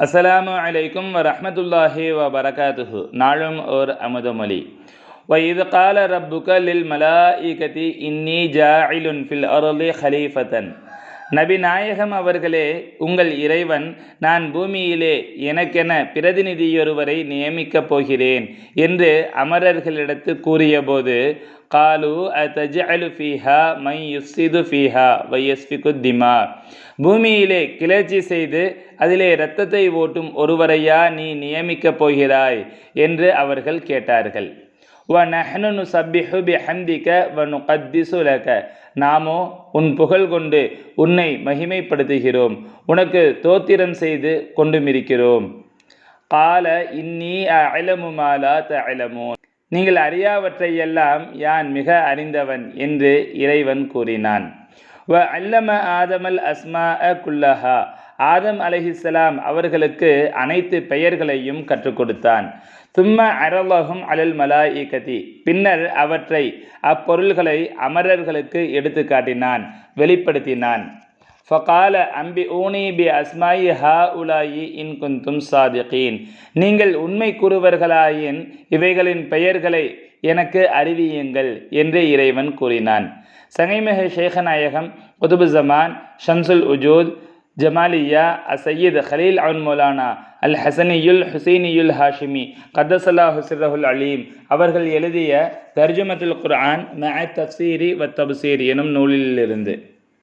அஸ்ஸலாமு அலைக்கும் வரஹ்மத்துல்லாஹி வபரகாத்துஹு நாளும் ஓர் அமுதமொழி وإذ قال ربك للملائكة إني جاعل في الأرض خليفة நபிநாயகம் அவர்களே உங்கள் இறைவன் நான் பூமியிலே எனக்கென பிரதிநிதியொருவரை நியமிக்கப் போகிறேன் என்று அமரர்களிடத்து கூறியபோது காலு அத்தஜஅலு ஃபீஹா மை யுசிது ஃபீஹா வயஸ்பிகு திமா. பூமியிலே கிளர்ச்சி செய்து அதிலே இரத்தத்தை ஓட்டும் ஒருவரையா நீ நியமிக்கப் போகிறாய் என்று அவர்கள் கேட்டார்கள். வ நஹ்னு நுசப்பிஹு பிஹம்திக வ நுகத்திசு லக நாமோ உன் புகழ் கொண்டு உன்னை மகிமைப்படுத்துகிறோம். உனக்கு தோத்திரம் செய்து கொண்டுமிருக்கிறோம். கால இன்னி அலமு மாலா தலமோன் நீங்கள் அறியாவற்றையெல்லாம் யான் மிக அறிந்தவன் என்று இறைவன் கூறினான். வ அல்லம ஆதமல் அஸ்மா அ குல்லஹா ஆதம் அலஹிஸ்லாம் அவர்களுக்கு அனைத்து பெயர்களையும் கற்றுக் கொடுத்தான். தும்ம அரலகும் அலல் மலாயிகதி. பின்னர் அவற்றை அப்பொருள்களை அமரர்களுக்கு எடுத்து காட்டினான் வெளிப்படுத்தினான். ஃபகால அம்பி ஊனி பி அஸ்மாயி ஹா உலாயி இன் குந்தும் சாதிகீன். நீங்கள் உண்மை கூறுவர்களாயின் இவைகளின் பெயர்களை எனக்கு அறிவியுங்கள் என்று இறைவன் கூறினான். சங்கைமிக ஷேகநாயகம் குதுபு ஜமான் ஷம்சுல் உஜூத் ஜமாலியா அசையீத் ஹலீல் அவுன் மௌலானா அல் ஹசனியுல் ஹுசைனியுல் ஹாஷிமி கத்தசல்லா ஹுசிரஹுல் அலீம். அவர்கள் எழுதிய தர்ஜுமத்துல் குர்ஆன் மஅ தப்சீரி வ தப்சீர் எனும் நூலிலிருந்து.